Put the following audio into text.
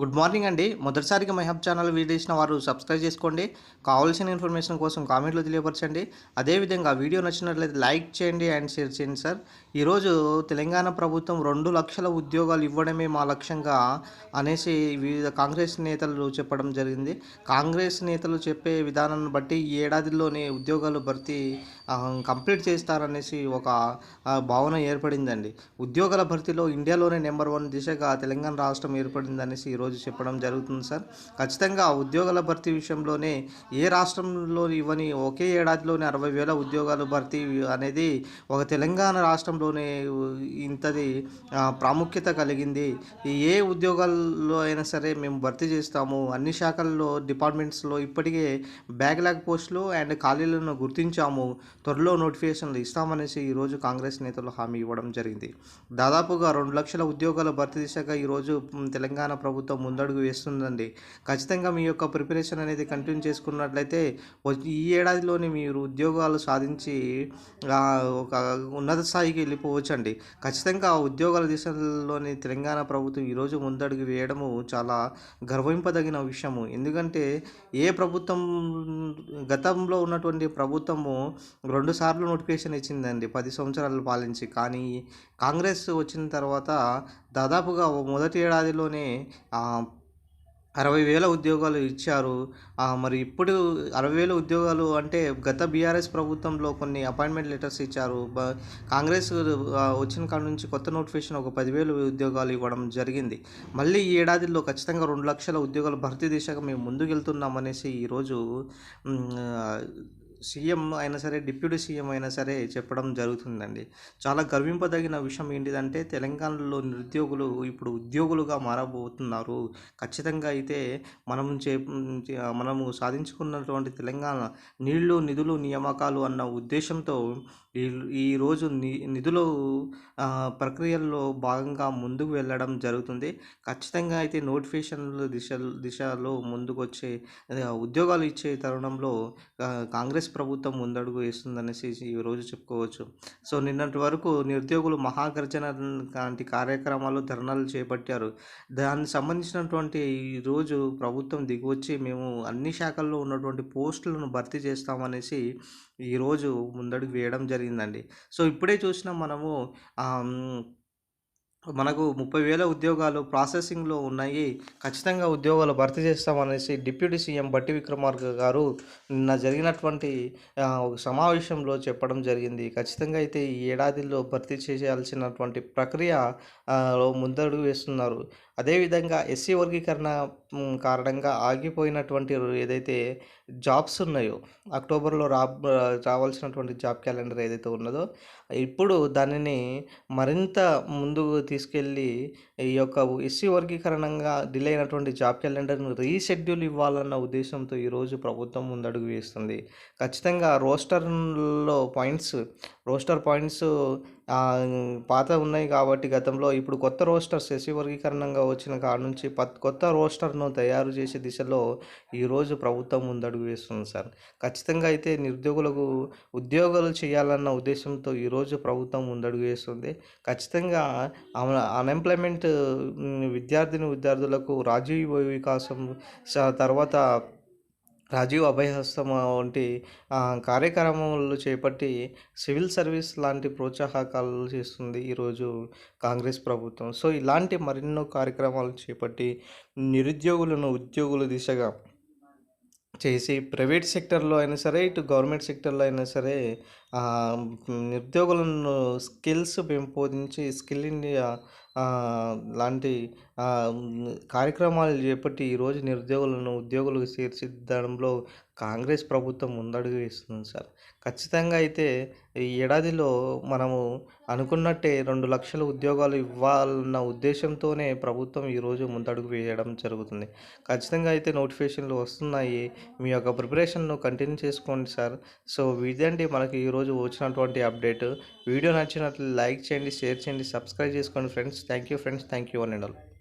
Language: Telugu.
గుడ్ మార్నింగ్ అండి. మొదటిసారిగా మై హబ్ ఛానల్ వీడియోసిన వారు సబ్స్క్రైబ్ చేసుకోండి. కావాల్సిన ఇన్ఫర్మేషన్ కోసం కామెంట్లో తెలియపరచండి. అదేవిధంగా వీడియో నచ్చినట్లయితే లైక్ చేయండి అండ్ షేర్ చేయండి సార్. ఈరోజు తెలంగాణ ప్రభుత్వం రెండు లక్షల ఉద్యోగాలు ఇవ్వడమే మా లక్ష్యంగా అనేసి వివిధ కాంగ్రెస్ నేతలు చెప్పడం జరిగింది. కాంగ్రెస్ నేతలు చెప్పే విధానాన్ని బట్టి ఈ ఏడాదిలోనే ఉద్యోగాలు భర్తీ కంప్లీట్ చేస్తారనేసి ఒక భావన ఏర్పడిందండి. ఉద్యోగాల భర్తీలో ఇండియాలోనే నెంబర్ వన్ దిశగా తెలంగాణ రాష్ట్రం ఏర్పడిందనేసి ఈరోజు చెప్పడం జరుగుతుంది సార్. ఖచ్చితంగా ఉద్యోగాల భర్తీ విషయంలోనే ఏ రాష్ట్రంలో ఇవ్వని ఒకే ఏడాదిలోనే అరవై వేల ఉద్యోగాలు భర్తీ అనేది ఒక తెలంగాణ రాష్ట్రంలోనే ఇంతది ప్రాముఖ్యత కలిగింది. ఏ ఉద్యోగాల్లో అయినా సరే మేము భర్తీ చేస్తాము. అన్ని శాఖల్లో డిపార్ట్మెంట్స్లో ఇప్పటికే బ్యాక్లాగ్ పోస్టులు అండ్ ఖాళీలను గుర్తించాము. త్వరలో నోటిఫికేషన్లు ఇస్తామనేసి ఈరోజు కాంగ్రెస్ నేతలు హామీ ఇవ్వడం జరిగింది. దాదాపుగా రెండు లక్షల ఉద్యోగాల భర్తీ దిశగా ఈరోజు తెలంగాణ ప్రభుత్వం ముందడుగు వేస్తుందండి. ఖచ్చితంగా మీ యొక్క ప్రిపరేషన్ అనేది కంటిన్యూ చేసుకున్నట్లయితే ఈ ఏడాదిలోనే మీరు ఉద్యోగాలు సాధించి ఒక ఉన్నత స్థాయికి వెళ్ళిపోవచ్చండి. ఖచ్చితంగా ఆ ఉద్యోగాల దిశలోని తెలంగాణ ప్రభుత్వం ఈరోజు ముందడుగు వేయడము చాలా గర్వింపదగిన విషయము. ఎందుకంటే ఏ ప్రభుత్వం గతంలో ఉన్నటువంటి ప్రభుత్వము రెండుసార్లు నోటిఫికేషన్ ఇచ్చిందండి. పది సంవత్సరాలు పాలించి. కానీ కాంగ్రెస్ వచ్చిన తర్వాత దాదాపుగా మొదటి ఏడాదిలోనే అరవై వేల ఉద్యోగాలు ఇచ్చారు. మరి ఇప్పుడు అరవై వేల ఉద్యోగాలు అంటే గత బీఆర్ఎస్ ప్రభుత్వంలో కొన్ని అపాయింట్మెంట్ లెటర్స్ ఇచ్చారు. బ- కాంగ్రెస్ వచ్చిన కాడ నుంచి కొత్త నోటిఫికేషన్ ఒక పదివేలు ఉద్యోగాలు ఇవ్వడం జరిగింది. మళ్ళీ ఈ ఏడాదిలో ఖచ్చితంగా రెండు లక్షల ఉద్యోగాలు భర్తీ దిశగా మేము ముందుకెళ్తున్నామనేసి అనేసి ఈరోజు సీఎం అయినా సరే డిప్యూటీ సీఎం అయినా సరే చెప్పడం జరుగుతుందండి. చాలా గర్వింపదగిన విషయం ఏంటిదంటే తెలంగాణలో నిరుద్యోగులు ఇప్పుడు ఉద్యోగులుగా మారబోతున్నారు. ఖచ్చితంగా అయితే మనం చే మనము సాధించుకున్నటువంటి తెలంగాణ నీళ్ళు నిధులు నియామకాలు అన్న ఉద్దేశంతో ఈ ఈరోజు ని నిధులు ప్రక్రియల్లో భాగంగా ముందుకు వెళ్ళడం జరుగుతుంది. ఖచ్చితంగా అయితే నోటిఫికేషన్లు దిశ దిశలో ముందుకు వచ్చే ఉద్యోగాలు ఇచ్చే తరుణంలో కాంగ్రెస్ కాంగ్రెస్ ప్రభుత్వం ముందడుగు వేస్తుందనేసి ఈరోజు చెప్పుకోవచ్చు. సో నిన్నటి వరకు నిరుద్యోగులు మహాగర్జన లాంటి కార్యక్రమాలు ధర్నాలు చేపట్టారు. దానికి సంబంధించినటువంటి ఈరోజు ప్రభుత్వం దిగువచ్చి మేము అన్ని శాఖల్లో ఉన్నటువంటి పోస్టులను భర్తీ చేస్తామనేసి ఈరోజు ముందడుగు వేయడం జరిగిందండి. సో ఇప్పుడే చూసినాం మనము మనకు ముప్పై వేల ఉద్యోగాలు ప్రాసెసింగ్లో ఉన్నాయి. ఖచ్చితంగా ఉద్యోగాలు భర్తీ చేస్తామనేసి డిప్యూటీ సీఎం బట్టి విక్రమార్క గారు నిన్న జరిగినటువంటి ఒక సమావేశంలో చెప్పడం జరిగింది. ఖచ్చితంగా అయితే ఈ ఏడాదిలో భర్తీ చేయాల్సినటువంటి ప్రక్రియ ముందడుగు వేస్తున్నారు. అదేవిధంగా ఎస్సీ వర్గీకరణ కారణంగా ఆగిపోయినటువంటి ఏదైతే జాబ్స్ ఉన్నాయో అక్టోబర్లో రా రావాల్సినటువంటి జాబ్ క్యాలెండర్ ఏదైతే ఉన్నదో ఇప్పుడు దానిని మరింత ముందుకు తీసుకెళ్ళి ఈ యొక్క ఎస్సీ వర్గీకరణంగా డిలే అయినటువంటి జాబ్ క్యాలెండర్ను రీషెడ్యూల్ ఇవ్వాలన్న ఉద్దేశంతో ఈరోజు ప్రభుత్వం ముందడుగు వేస్తుంది. ఖచ్చితంగా రోస్టర్లో పాయింట్స్ రోస్టర్ పాయింట్స్ పాత ఉన్నాయి కాబట్టి గతంలో ఇప్పుడు కొత్త రోస్టర్స్ శశి వర్గీకరణంగా వచ్చిన కాడ నుంచి పత్ కొత్త రోస్టర్ను తయారు చేసే దిశలో ఈరోజు ప్రభుత్వం ముందడుగు వేస్తుంది సార్. ఖచ్చితంగా అయితే నిరుద్యోగులకు ఉద్యోగాలు చేయాలన్న ఉద్దేశంతో ఈరోజు ప్రభుత్వం ముందడుగు వేస్తుంది. ఖచ్చితంగా అన్ఎంప్లాయ్మెంట్ విద్యార్థిని విద్యార్థులకు రాజీవ్ వికాసం తర్వాత రాజీవ్ అభయహస్తం వంటి కార్యక్రమాలు చేపట్టి సివిల్ సర్వీస్ లాంటి ప్రోత్సాహకాలు చేస్తుంది ఈరోజు కాంగ్రెస్ ప్రభుత్వం. సో ఇలాంటి మరెన్నో కార్యక్రమాలు చేపట్టి నిరుద్యోగులను ఉద్యోగుల దిశగా చేసి ప్రైవేట్ సెక్టర్లో అయినా సరే ఇటు గవర్నమెంట్ సెక్టర్లో అయినా సరే నిరుద్యోగులను స్కిల్స్ పెంపొందించి స్కిల్ ఇండియా లాంటి కార్యక్రమాలు చేపట్టి ఈరోజు నిరుద్యోగులను ఉద్యోగులకు తీర్చిదిద్దడంలో కాంగ్రెస్ ప్రభుత్వం ముందడుగు వేస్తుంది సార్. ఖచ్చితంగా అయితే ఈ ఏడాదిలో మనము అనుకున్నట్టే రెండు లక్షల ఉద్యోగాలు ఇవ్వాలన్న ఉద్దేశంతోనే ప్రభుత్వం ఈరోజు ముందడుగు వేయడం జరుగుతుంది. ఖచ్చితంగా అయితే నోటిఫికేషన్లు వస్తున్నాయి. మీ యొక్క ప్రిపరేషన్ను కంటిన్యూ చేసుకోండి సార్. సో ఇదండి మనకి ఈరోజు వచ్చినటువంటి అప్డేట్. వీడియో నచ్చినట్లు లైక్ చేయండి షేర్ చేయండి సబ్స్క్రైబ్ చేసుకోండి friends. Thank you, friends. Thank you, one and all.